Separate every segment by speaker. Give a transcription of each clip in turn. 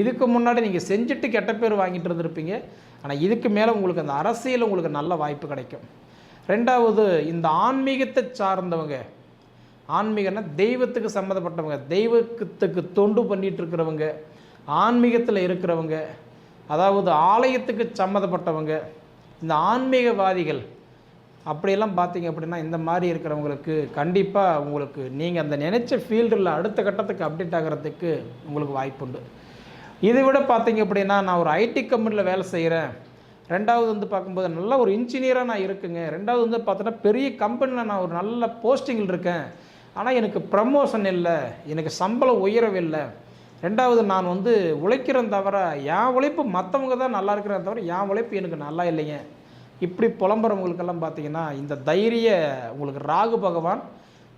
Speaker 1: இதுக்கு முன்னாடி நீங்கள் செஞ்சுட்டு கெட்ட பேர் வாங்கிட்டு இருந்திருப்பீங்க. ஆனால் இதுக்கு மேலே உங்களுக்கு அந்த அரசியல் உங்களுக்கு நல்ல வாய்ப்பு கிடைக்கும். ரெண்டாவது இந்த ஆன்மீகத்தை சார்ந்தவங்க ஆன்மீகம்னா தெய்வத்துக்கு சம்மந்தப்பட்டவங்க தெய்வத்துக்கு தொண்டு பண்ணிட்டு இருக்கிறவங்க ஆன்மீகத்தில் இருக்கிறவங்க அதாவது ஆலயத்துக்கு சம்மந்தப்பட்டவங்க இந்த ஆன்மீகவாதிகள் அப்படியெல்லாம் பார்த்தீங்க அப்படின்னா இந்த மாதிரி இருக்கிறவங்களுக்கு கண்டிப்பாக உங்களுக்கு நீங்கள் அந்த நினைச்ச ஃபீல்டில் அடுத்த கட்டத்துக்கு அப்டேட் ஆகிறதுக்கு உங்களுக்கு வாய்ப்புண்டு. இதை விட பார்த்தீங்க அப்படின்னா நான் ஒரு ஐடி கம்பெனியில் வேலை செய்கிறேன் ரெண்டாவது வந்து பார்க்கும்போது நல்ல ஒரு இன்ஜினியராக நான் இருக்குங்க. ரெண்டாவது வந்து பார்த்தோன்னா பெரிய கம்பெனியில் நான் ஒரு நல்ல போஸ்டிங்கில் இருக்கேன். ஆனால் எனக்கு ப்ரமோஷன் இல்லை. எனக்கு சம்பளம் உயரவில்லை ரெண்டாவது நான் வந்து உழைக்கிறேன் தவிர என் உழைப்பு மற்றவங்க தான் நல்லா இருக்கிறேன் தவிர என் உழைப்பு எனக்கு நல்லா இல்லைங்க. இப்படி புலம்புறவங்களுக்கெல்லாம் பார்த்தீங்கன்னா இந்த தைரிய உங்களுக்கு ராகு பகவான்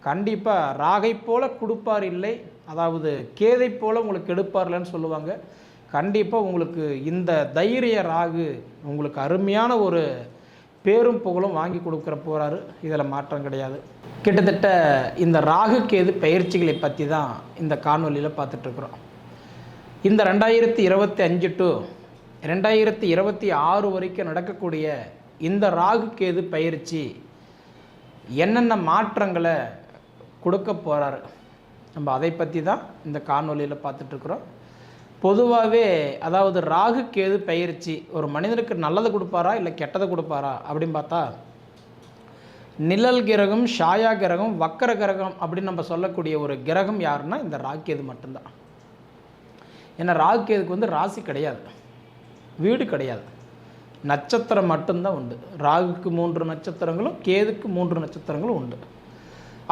Speaker 1: கண்டிப்பாக ராகை போல கொடுப்பார் இல்லை. அதாவது கேதை போல் உங்களுக்கு எடுப்பார்லன்னு சொல்லுவாங்க. கண்டிப்பாக உங்களுக்கு இந்த தைரிய ராகு உங்களுக்கு அருமையான ஒரு பேரும் புகழும் வாங்கி கொடுக்குற போகிறாரு இதில் மாற்றம் கிடையாது. கிட்டத்தட்ட இந்த ராகு கேது பயிற்சிகளை பற்றி தான் இந்த காணொலியில் பார்த்துட்ருக்குறோம் இந்த ரெண்டாயிரத்தி இருபத்தி அஞ்சு டு ரெண்டாயிரத்தி இருபத்தி ஆறு வரைக்கும் நடக்கக்கூடிய இந்த ராகு கேது பயிற்சி என்னென்ன மாற்றங்களை கொடுக்க போகிறாரு நம்ம அதை பற்றி தான் இந்த காணொலியில் பார்த்துட்ருக்குறோம். பொதுவாகவே அதாவது ராகு கேது பயிற்சி ஒரு மனிதனுக்கு நல்லது கொடுப்பாரா இல்லை கெட்டதை கொடுப்பாரா அப்படின்னு பார்த்தா நிழல் கிரகம் ஷாயா கிரகம் வக்கர கிரகம் அப்படின்னு நம்ம சொல்லக்கூடிய ஒரு கிரகம் யாருன்னா இந்த ராக்கேது மட்டும்தான். ஏன்னா ராக்கேதுக்கு வந்து ராசி கிடையாது. வீடு கிடையாது. நட்சத்திரம் மட்டும்தான் உண்டு. ராகுக்கு மூன்று நட்சத்திரங்களும் கேதுக்கு மூன்று நட்சத்திரங்களும் உண்டு.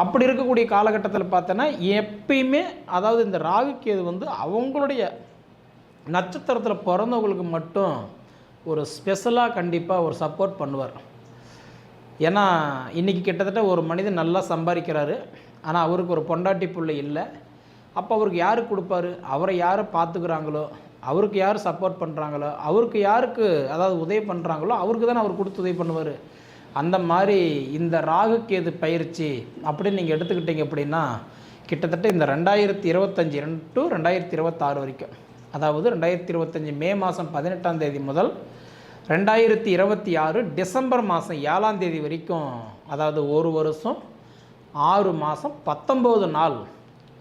Speaker 1: அப்படி இருக்கக்கூடிய காலகட்டத்தில் பார்த்தோன்னா எப்பயுமே அதாவது இந்த ராகு கேது வந்து அவங்களுடைய நட்சத்திரத்தில் பிறந்தவங்களுக்கு மட்டும் ஒரு ஸ்பெஷலாக கண்டிப்பாக ஒரு சப்போர்ட் பண்ணுவார். ஏன்னா இன்றைக்கி கிட்டத்தட்ட ஒரு மனிதன் நல்லா சம்பாதிக்கிறாரு. ஆனால் அவருக்கு ஒரு பொண்டாட்டி பிள்ளை இல்லை. அப்போ அவருக்கு யார் கொடுப்பாரு? அவரை யார் பார்த்துக்கிறாங்களோ? அவருக்கு யார் சப்போர்ட் பண்ணுறாங்களோ அவருக்கு யாருக்கு அதாவது உதவி பண்ணுறாங்களோ அவருக்கு தானே அவர் கொடுத்து உதவி பண்ணுவார். அந்த மாதிரி இந்த ராகு கேது பயிற்சி அப்படின்னு நீங்கள் எடுத்துக்கிட்டீங்க அப்படின்னா கிட்டத்தட்ட இந்த ரெண்டாயிரத்தி இருபத்தஞ்சி ரெண்டு டு ரெண்டாயிரத்தி இருபத்தாறு வரைக்கும். அதாவது ரெண்டாயிரத்தி இருபத்தஞ்சி மே மாதம் பதினெட்டாம் தேதி முதல் ரெண்டாயிரத்தி இருபத்தி ஆறு டிசம்பர் மாதம் ஏழாம் தேதி வரைக்கும் அதாவது ஒரு வருஷம் ஆறு மாதம் பத்தொம்போது நாள்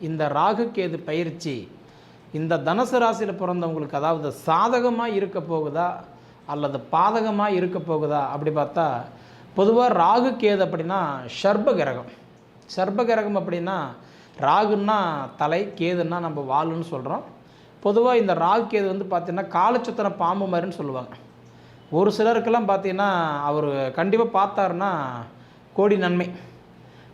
Speaker 1: இந்த ராகு கேது பயிற்சி இந்த தனுசு ராசியில் பிறந்தவங்களுக்கு அதாவது சாதகமாக இருக்க போகுதா அல்லது பாதகமாக இருக்க போகுதா அப்படி பார்த்தா பொதுவாக ராகு கேது அப்படின்னா சர்ப கிரகம் சர்ப கிரகம் அப்படின்னா ராகுன்னா தலை கேதுன்னா நம்ம வாளுன்னு சொல்கிறோம் பொதுவாக இந்த ராகு கேது வந்து பார்த்திங்கன்னா காலச்சுத்தன பாம்பு மாதிரின்னு சொல்லுவாங்க. ஒரு சிலருக்கெல்லாம் பார்த்தீங்கன்னா அவர் கண்டிப்பாக பார்த்தாருன்னா கோடி நன்மை.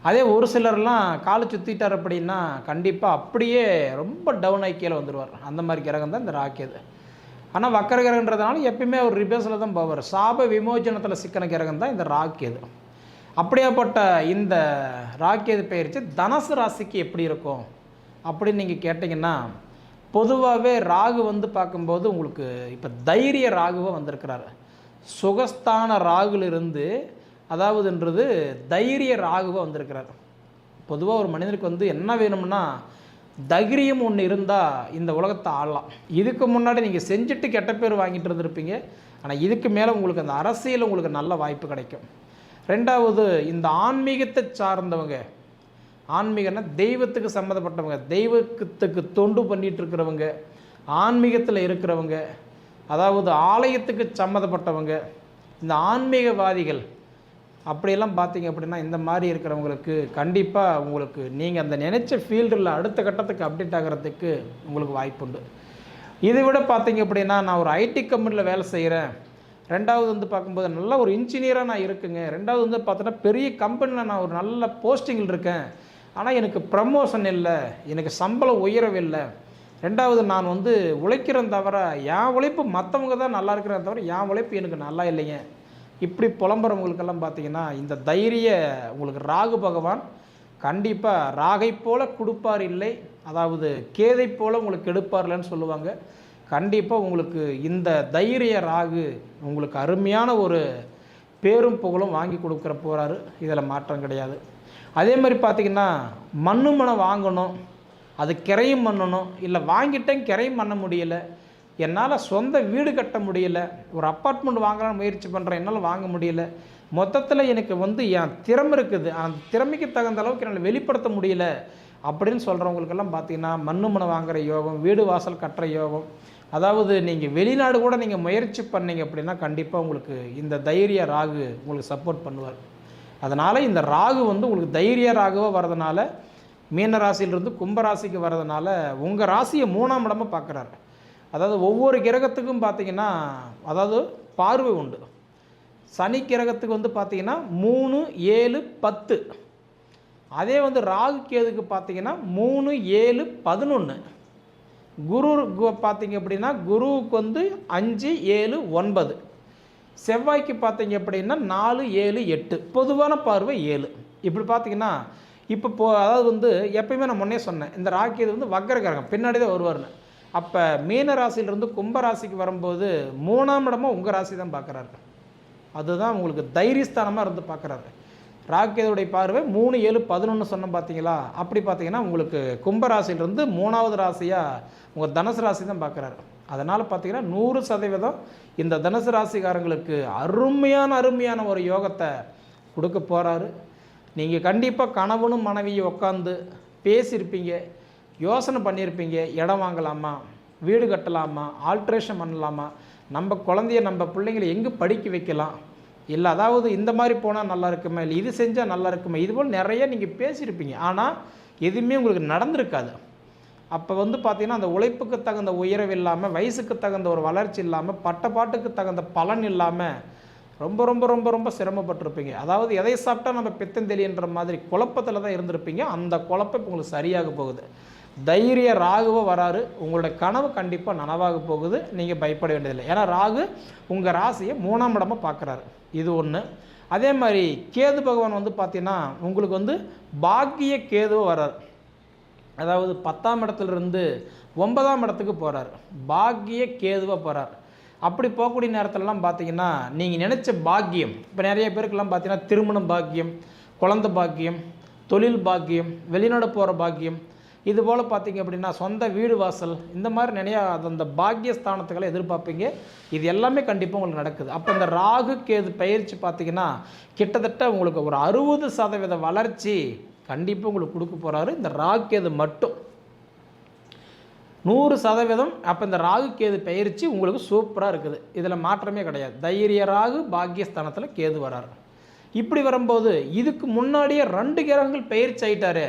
Speaker 1: அதே ஒரு சிலர்லாம் காலை சுற்றிட்டார் அப்படின்னா கண்டிப்பாக அப்படியே ரொம்ப டவுன் ஆகி கீழே வந்துடுவார் அந்த மாதிரி கிரகம் தான் இந்த ராக்கேது ஆனால் வக்கர கிரகன்றதுனால எப்பயுமே ஒரு ரிபேஸில் தான் போவார். சாப விமோச்சனத்தில் சிக்கன கிரகம் தான் இந்த ராக்கேது அப்படியாப்பட்ட இந்த ராக்கேது பயிற்சி தனுசு ராசிக்கு எப்படி இருக்கும் அப்படின்னு நீங்கள் கேட்டிங்கன்னா பொதுவாகவே ராகு வந்து பார்க்கும்போது உங்களுக்கு இப்போ தைரிய ராகுவாக வந்திருக்கிறாரு. சுகஸ்தான ராகுலிருந்து அதாவதுன்றது தைரிய ராகுவாக வந்திருக்கிறார். பொதுவாக ஒரு மனிதனுக்கு வந்து என்ன வேணும்னா தைரியம் ஒன்று இருந்தால் இந்த உலகத்தை ஆளலாம். இதுக்கு முன்னாடி நீங்கள் செஞ்சுட்டு கெட்ட பேர் வாங்கிட்டு இருந்திருப்பீங்க. ஆனால் இதுக்கு மேலே உங்களுக்கு அந்த அரசியல் உங்களுக்கு நல்ல வாய்ப்பு கிடைக்கும். ரெண்டாவது இந்த ஆன்மீகத்தை சார்ந்தவங்க ஆன்மீகம்னா தெய்வத்துக்கு சம்மந்தப்பட்டவங்க தெய்வத்துக்கு தொண்டு பண்ணிட்டு இருக்கிறவங்க ஆன்மீகத்தில் இருக்கிறவங்க அதாவது ஆலயத்துக்கு சம்மந்தப்பட்டவங்க இந்த ஆன்மீகவாதிகள் அப்படியெல்லாம் பார்த்தீங்க அப்படின்னா இந்த மாதிரி இருக்கிறவங்களுக்கு கண்டிப்பாக உங்களுக்கு நீங்கள் அந்த நினைச்ச ஃபீல்டில் அடுத்த கட்டத்துக்கு அப்டேட் ஆகிறதுக்கு உங்களுக்கு வாய்ப்புண்டு. இதை விட பார்த்தீங்க அப்படின்னா நான் ஒரு ஐடி கம்பெனியில் வேலை செய்கிறேன் ரெண்டாவது வந்து பார்க்கும்போது நல்ல ஒரு இன்ஜினியராக நான் இருக்குங்க. ரெண்டாவது வந்து பார்த்தோன்னா பெரிய கம்பெனியில் நான் ஒரு நல்ல போஸ்டிங்கில் இருக்கேன். ஆனால் எனக்கு ப்ரமோஷன் இல்லை. எனக்கு சம்பளம் உயரவில்லை ரெண்டாவது நான் வந்து உழைக்கிறேன் தவிர என் உழைப்பு மற்றவங்க தான் நல்லா இருக்கிறேன் தவிர என் உழைப்பு எனக்கு நல்லா இல்லைங்க. இப்படி புலம்புறவங்களுக்கெல்லாம் பார்த்தீங்கன்னா இந்த தைரிய உங்களுக்கு ராகு பகவான் கண்டிப்பாக ராகை போல கொடுப்பார் இல்லை. அதாவது கேதை போல உங்களுக்கு எடுப்பார்லன்னு சொல்லுவாங்க. கண்டிப்பாக உங்களுக்கு இந்த தைரிய ராகு உங்களுக்கு அருமையான ஒரு பேரும் புகழும் வாங்கி கொடுக்குற போகிறாரு இதில் மாற்றம் கிடையாது. அதே மாதிரி பார்த்தீங்கன்னா மண்ணு மனம் வாங்கணும். அது கிரையும் பண்ணணும். இல்லை வாங்கிட்டேன் கிரையும் பண்ண முடியல. என்னால் சொந்த வீடு கட்ட முடியல. ஒரு அப்பார்ட்மெண்ட் வாங்கலாம்னு முயற்சி பண்ணுறேன் என்னால் வாங்க முடியல. மொத்தத்தில் எனக்கு வந்து என் திறமை இருக்குது. அந்த திறமைக்கு தகுந்த அளவுக்கு என்னால் வெளிப்படுத்த முடியல. அப்படின்னு சொல்கிறவங்களுக்கெல்லாம் பார்த்தீங்கன்னா மண்ணு மனை வாங்குகிற யோகம் வீடு வாசல் கட்டுற யோகம். அதாவது நீங்கள் வெளிநாடு கூட நீங்கள் முயற்சி பண்ணீங்க அப்படின்னா கண்டிப்பாக உங்களுக்கு இந்த தைரிய ராகு உங்களுக்கு சப்போர்ட் பண்ணுவார். அதனால் இந்த ராகு வந்து உங்களுக்கு தைரிய ராகுவாக வர்றதுனால மீன ராசியிலிருந்து கும்பராசிக்கு வர்றதுனால உங்கள் ராசியை மூணாம் இடமாக பார்க்குறாரு. அதாவது ஒவ்வொரு கிரகத்துக்கும் பார்த்தீங்கன்னா அதாவது பார்வை உண்டு. சனி கிரகத்துக்கு வந்து பார்த்தீங்கன்னா மூணு ஏழு பத்து. அதே வந்து ராகு கேதுக்கு பார்த்தீங்கன்னா மூணு ஏழு பதினொன்று குரு பார்த்திங்க பார்த்தீங்க அப்படின்னா குருவுக்கு வந்து அஞ்சு ஏழு ஒன்பது. செவ்வாய்க்கு பார்த்தீங்க அப்படின்னா நாலு ஏழு எட்டு. பொதுவான பார்வை ஏழு. இப்படி பார்த்தீங்கன்னா இப்போ போ அதாவது வந்து எப்பயுமே நான் முன்னே சொன்னேன் இந்த ராக்கி இது வந்து வக்கர கிரகம் பின்னாடி தான் வருவார்னு அப்போ மீன ராசியிலிருந்து கும்ப ராசிக்கு வரும்போது மூணாம் இடமா உங்கள் ராசி தான் பார்க்குறாரு. அதுதான் உங்களுக்கு தைரியஸ்தானமாக இருந்து பார்க்குறாரு. ராக்கேதுடைய பார்வை மூணு ஏழு பதினொன்று சொன்னோம் பார்த்தீங்களா அப்படி பார்த்தீங்கன்னா உங்களுக்கு கும்பராசியிலிருந்து மூணாவது ராசியாக உங்கள் தனுசு ராசி தான் பார்க்குறாரு. அதனால் பார்த்தீங்கன்னா நூறு சதவீதம் இந்த தனுசு ராசிக்காரங்களுக்கு அருமையான அருமையான ஒரு யோகத்தை கொடுக்க போகிறாரு நீங்கள் கண்டிப்பாக கணவனும் மனைவியும் உட்காந்து பேசியிருப்பீங்க. யோசனை பண்ணியிருப்பீங்க இடம் வாங்கலாமா வீடு கட்டலாமா ஆல்ட்ரேஷன் பண்ணலாமா நம்ம குழந்தைய நம்ம பிள்ளைங்களை எங்கே படிக்க வைக்கலாம்? இல்லை அதாவது இந்த மாதிரி போனால் நல்லா இருக்குமா இல்லை இது செஞ்சால் நல்லா இருக்குமா இது போல் நிறைய நீங்கள் பேசியிருப்பீங்க. ஆனால் எதுவுமே உங்களுக்கு நடந்திருக்காது. அப்போ வந்து பார்த்தீங்கன்னா அந்த உழைப்புக்கு தகுந்த உயர்வு இல்லாமல் வயசுக்கு தகுந்த ஒரு வளர்ச்சி இல்லாமல் பட்டப்பாட்டுக்கு தகுந்த பலன் இல்லாமல் ரொம்ப ரொம்ப ரொம்ப ரொம்ப சிரமப்பட்டிருப்பீங்க. அதாவது எதை சாப்பிட்டா நம்ம பித்தந்தெளின்ற மாதிரி குழப்பத்தில் தான் இருந்திருப்பீங்க. அந்த குழப்பம் இப்போ உங்களுக்கு சரியாக போகுது. தைரிய ராகுவ வராரு. உங்களோட கனவு கண்டிப்பாக நனவாக போகுது. நீங்கள் பயப்பட வேண்டியதில்லை. ஏன்னா ராகு உங்கள் ராசியை மூணாம் இடமாக பார்க்குறாரு. இது ஒன்று அதே மாதிரி கேது பகவான் வந்து பார்த்தீங்கன்னா உங்களுக்கு வந்து பாக்கிய கேதுவ வர்றார் அதாவது பத்தாம் இடத்துலேருந்து ஒன்பதாம் இடத்துக்கு போகிறார் பாக்கிய கேதுவாக போகிறார் அப்படி போகக்கூடிய நேரத்திலலாம் பார்த்தீங்கன்னா நீங்கள் நினச்ச பாக்கியம் இப்போ நிறைய பேருக்கெல்லாம் பார்த்தீங்கன்னா திருமணம் பாக்கியம் குழந்த பாக்கியம் தொழில் பாக்கியம் வெளிநாடு போகிற பாக்கியம் இது போல் பார்த்தீங்க அப்படின்னா சொந்த வீடு வாசல் இந்த மாதிரி நிறைய அது அந்த பாக்கியஸ்தானத்துக்களை எதிர்பார்ப்பீங்க. இது எல்லாமே கண்டிப்பாக உங்களுக்கு நடக்குது. அப்போ இந்த ராகு கேது பயிற்சி பார்த்தீங்கன்னா கிட்டத்தட்ட உங்களுக்கு ஒரு அறுபது சதவீத வளர்ச்சி கண்டிப்பாக உங்களுக்கு கொடுக்க போகிறாரு இந்த ராகு கேது மட்டும். நூறு சதவீதம். அப்போ இந்த ராகு கேது பயிற்சி உங்களுக்கு சூப்பராக இருக்குது. இதில் மாற்றமே கிடையாது. தைரிய ராகு பாக்கியஸ்தானத்தில் கேது வராரு. இப்படி வரும்போது இதுக்கு முன்னாடியே ரெண்டு கிரகங்கள் பயிற்சி ஆகிட்டாரு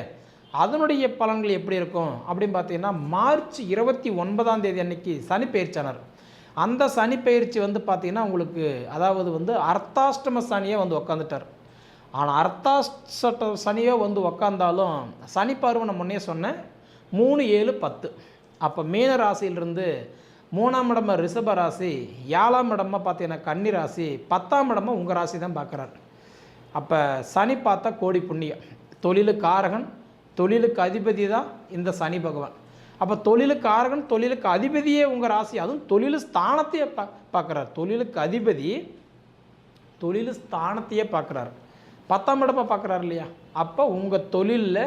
Speaker 1: அதனுடைய பலன்கள் எப்படி இருக்கும் அப்படின்னு பார்த்தீங்கன்னா மார்ச் இருபத்தி ஒன்பதாம் தேதி அன்னைக்கு சனி பயிற்சியானார் அந்த சனி பயிற்சி வந்து பார்த்தீங்கன்னா உங்களுக்கு அதாவது வந்து அர்த்தாஷ்டம சனியே வந்து உக்காந்துட்டார். ஆனால் அர்த்தாஷ்ட சனியோ வந்து உக்காந்தாலும் சனி பார்வை நான் முன்னே சொன்னேன் மூணு ஏழு பத்து. அப்போ மீன ராசியிலிருந்து மூணாம் இடமா ரிஷப ராசி ஏழாம் இடமா பார்த்தீங்கன்னா கன்னி ராசி பத்தாம் இடமா உங்கள் ராசி தான் பார்க்குறாரு. அப்போ சனி பார்த்தா கோடி புண்ணியம். தொழிலுக்கு காரகன் தொழிலுக்கு அதிபதி தான் இந்த சனி பகவான். அப்போ தொழிலுக்கு காரகன் தொழிலுக்கு அதிபதியே உங்கள் ராசி. அதுவும் தொழில் ஸ்தானத்தையே பா பார்க்குறாரு தொழிலுக்கு அதிபதி தொழில் ஸ்தானத்தையே பார்க்குறாரு பத்தாம் இடப்ப பார்க்குறாரு இல்லையா? அப்போ உங்கள் தொழிலில்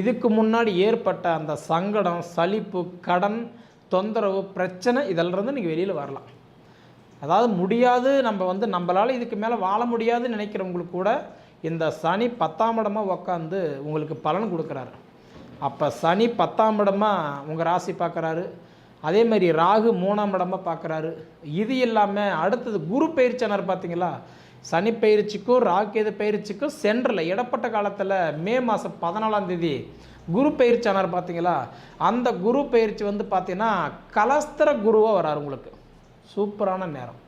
Speaker 1: இதுக்கு முன்னாடி ஏற்பட்ட அந்த சங்கடம் சலிப்பு கடன் தொந்தரவு பிரச்சனை இதிலிருந்து நீங்கள் வெளியில் வரலாம். அதாவது முடியாது நம்ம வந்து நம்மளால் இதுக்கு மேலே வாழ முடியாதுன்னு நினைக்கிறவங்களுக்கு கூட இந்த சனி பத்தாம் இடமாக உக்காந்து உங்களுக்கு பலன் கொடுக்குறாரு. அப்போ சனி பத்தாம் இடமாக உங்கள் ராசி பார்க்குறாரு அதே மாதிரி ராகு மூணாம் இடமாக பார்க்குறாரு இது இல்லாமல் அடுத்தது குரு பயிற்சியானார் பார்த்தீங்களா சனி பயிற்சிக்கும் ராகேது பயிற்சிக்கும் சென்டரில் இடப்பட்ட காலத்தில் மே மாதம் பதினாலாம் தேதி குரு பயிற்சியானார் பார்த்தீங்களா அந்த குரு பயிற்சி வந்து பார்த்தீங்கன்னா கலஸ்தர குருவாக வராரு உங்களுக்கு. சூப்பரான நேரம்.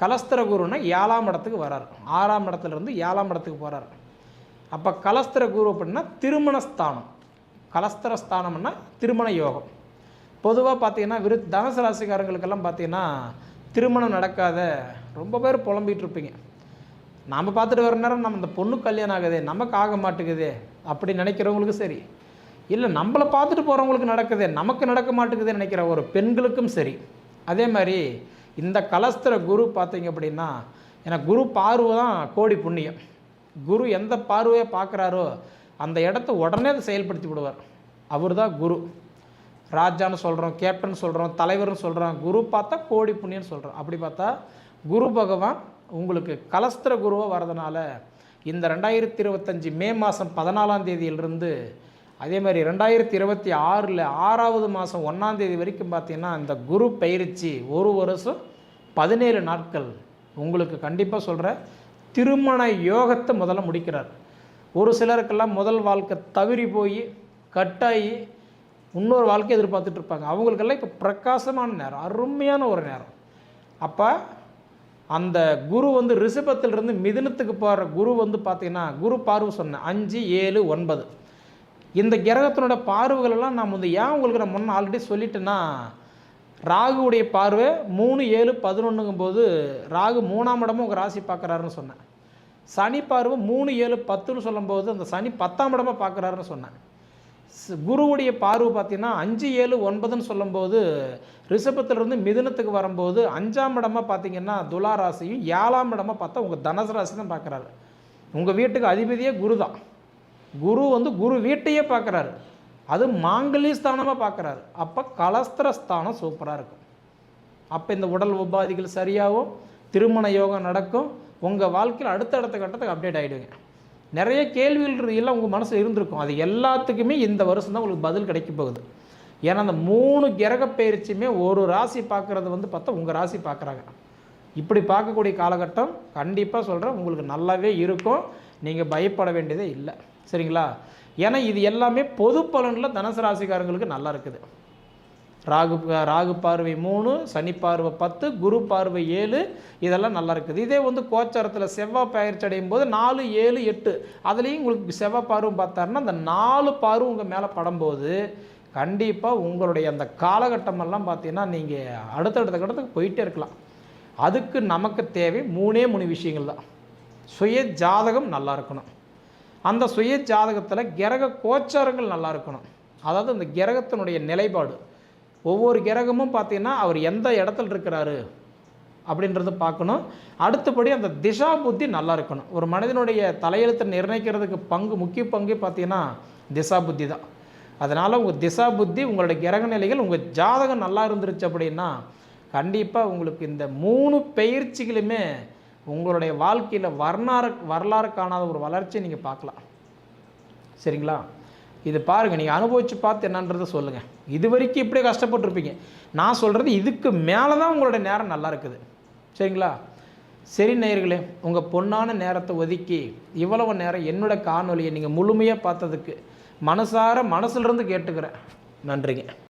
Speaker 1: கலஸ்தர குருன்னா ஏழாம் இடத்துக்கு வரார். ஆறாம் இடத்துலேருந்து ஏழாம் இடத்துக்கு போகிறார் அப்போ கலஸ்திர குரு அப்படின்னா திருமண ஸ்தானம். கலஸ்தர ஸ்தானம்னா திருமண யோகம். பொதுவாக பார்த்தீங்கன்னா விரு தனுசு ராசிக்காரங்களுக்கெல்லாம் பார்த்தீங்கன்னா திருமணம் நடக்காத ரொம்ப பேர் புலம்பிகிட்டு இருப்பீங்க. நாம் பார்த்துட்டு வர நேரம் நம்ம இந்த பொண்ணு கல்யாணம் ஆகுதே நமக்கு ஆக மாட்டேங்குதே அப்படி நினைக்கிறவங்களுக்கு சரி. இல்லை நம்மளை பார்த்துட்டு போகிறவங்களுக்கு நடக்குது நமக்கு நடக்க மாட்டேங்குதுன்னு நினைக்கிற ஒரு பெண்களுக்கும் சரி. அதே மாதிரி இந்த கலஸ்திர குரு பார்த்தீங்க அப்படின்னா ஏன்னா குரு பார்வை தான் கோடி புண்ணியம். குரு எந்த பார்வையை பார்க்குறாரோ அந்த இடத்த உடனே அதை செயல்படுத்தி விடுவார். அவர் தான் குரு. ராஜான்னு சொல்கிறோம் கேப்டன் சொல்கிறோம் தலைவர்னு சொல்கிறோம் குரு பார்த்தா கோடி புண்ணியன்னு சொல்கிறோம் அப்படி பார்த்தா குரு பகவான் உங்களுக்கு கலஸ்திர குருவாக வரதுனால இந்த ரெண்டாயிரத்தி இருபத்தஞ்சி மே மாதம் பதினாலாம் தேதியிலிருந்து அதே மாதிரி ரெண்டாயிரத்தி இருபத்தி ஆறில் ஆறாவது மாதம் ஒன்றாந்தேதி வரைக்கும் பார்த்தீங்கன்னா இந்த குரு பயிற்சி ஒரு வருஷம் பதினேழு நாட்கள். உங்களுக்கு கண்டிப்பாக சொல்கிற திருமண யோகத்தை முதல்ல முடிக்கிறார். ஒரு சிலருக்கெல்லாம் முதல் வாழ்க்கை தவறி போய் கட்டாயி இன்னொரு வாழ்க்கை எதிர்பார்த்துட்டு இருப்பாங்க. அவங்களுக்கெல்லாம் இப்போ பிரகாசமான நேரம் அருமையான ஒரு நேரம். அப்போ அந்த குரு வந்து ரிஷபத்திலிருந்து மிதுனத்துக்கு போகிற குரு வந்து பார்த்தீங்கன்னா குரு பார்வை சொன்னேன் அஞ்சு ஏழு ஒன்பது. இந்த கிரகத்தினோட பார்வைகளெல்லாம் நான் வந்து ஏன் உங்களுக்கு நான் முன்னே ஆல்ரெடி சொல்லிட்டேன்னா ராகுவுடைய பார்வை மூணு ஏழு பதினொன்றுங்கும் போது ராகு மூணாம் இடமும் உங்கள் ராசி பார்க்குறாருன்னு சொன்னேன். சனி பார்வை மூணு ஏழு பத்துன்னு சொல்லும்போது அந்த சனி பத்தாம் இடமாக பார்க்குறாருன்னு சொன்னேன். ஸ்- குருவுடைய பார்வை பார்த்தீங்கன்னா அஞ்சு ஏழு ஒன்பதுன்னு சொல்லும்போது ரிஷபத்திலிருந்து மிதுனத்துக்கு வரும்போது அஞ்சாம் இடமாக பார்த்தீங்கன்னா துலா ராசியும் ஏழாம் இடமாக பார்த்தா உங்கள் தனுசு ராசி தான் பார்க்குறாரு. உங்கள் வீட்டுக்கு அதிபதியே குரு தான் குரு வந்து குரு வீட்டையே பார்க்குறாரு. அது மாங்கலி ஸ்தானமாக பார்க்குறாரு. அப்போ கலஸ்திர ஸ்தானம் சூப்பராக இருக்கும். அப்போ இந்த உடல் உபாதிகள் சரியாகும் திருமண யோகம் நடக்கும் உங்கள் வாழ்க்கையில் அடுத்த அடுத்த கட்டத்துக்கு அப்டேட் ஆகிடுங்க நிறைய கேள்விகள் எல்லாம் உங்கள் மனசில் இருந்திருக்கும். அது எல்லாத்துக்குமே இந்த வருஷம் தான் உங்களுக்கு பதில் கிடைக்க போகுது. ஏன்னா அந்த மூணு கிரக பயிற்சியுமே ஒரு ராசி பார்க்குறது வந்து பார்த்தா உங்கள் ராசி பார்க்குறாங்க. இப்படி பார்க்கக்கூடிய காலகட்டம் கண்டிப்பாக சொல்கிறேன் உங்களுக்கு நல்லாவே இருக்கும். நீங்கள் பயப்பட வேண்டியதே இல்லை. சரிங்களா? ஏன்னா இது எல்லாமே பொது பலனில் தனுசு ராசிக்காரங்களுக்கு நல்லா இருக்குது. ராகு ராகு பார்வை மூணு சனி பார்வை பத்து குரு பார்வை ஏழு இதெல்லாம் நல்லா இருக்குது. இதே வந்து கோச்சாரத்தில் செவ்வாய் பயிற்சி அடையும் போது நாலு ஏழு எட்டு அதுலேயும் உங்களுக்கு செவ்வாய் பார்வம் பார்த்தாருன்னா அந்த நாலு பார்வை உங்கள் மேலே படும்போது கண்டிப்பாக உங்களுடைய அந்த காலகட்டமெல்லாம் பார்த்தீங்கன்னா நீங்கள் அடுத்தடுத்த கட்டத்துக்கு போயிட்டே இருக்கலாம். அதுக்கு நமக்கு தேவை மூணே மூணு விஷயங்கள் தான். சுய ஜாதகம் நல்லா இருக்கணும். அந்த சுய ஜாதகத்தில் கிரக கோச்சாரங்கள் நல்லா இருக்கணும். அதாவது அந்த கிரகத்தினுடைய நிலைப்பாடு. ஒவ்வொரு கிரகமும் பார்த்தீங்கன்னா அவர் எந்த இடத்துல இருக்கிறாரு அப்படின்றத பார்க்கணும். அடுத்தபடி அந்த திசா புத்தி நல்லா இருக்கணும். ஒரு மனிதனுடைய தலையெழுத்தை நிர்ணயிக்கிறதுக்கு பங்கு முக்கிய பங்கு பார்த்தீங்கன்னா திசா புத்தி தான். அதனால் உங்கள் திசா புத்தி உங்களுடைய கிரக நிலைகள் உங்கள் ஜாதகம் நல்லா இருந்துருச்சு அப்படின்னா கண்டிப்பாக உங்களுக்கு இந்த மூணு பயிற்சிகளுமே உங்களுடைய வாழ்க்கையில் வரலாறு வரலாறு காணாத ஒரு வளர்ச்சியை நீங்கள் பார்க்கலாம். சரிங்களா? இது பாருங்கள் நீங்கள் அனுபவித்து பார்த்து என்னன்றதை சொல்லுங்கள் இது வரைக்கும் இப்படியே கஷ்டப்பட்டுருப்பீங்க. நான் சொல்கிறது இதுக்கு மேலே தான் உங்களோட நேரம் நல்லா இருக்குது. சரிங்களா? சரி நேயர்களே உங்கள் பொண்ணான நேரத்தை ஒதுக்கி இவ்வளவு நேரம் என்னோட காணொலியை நீங்கள் முழுமையாக பார்த்ததுக்கு மனசார மனசுலேருந்து கேட்டுக்கிறேன். நன்றிங்க.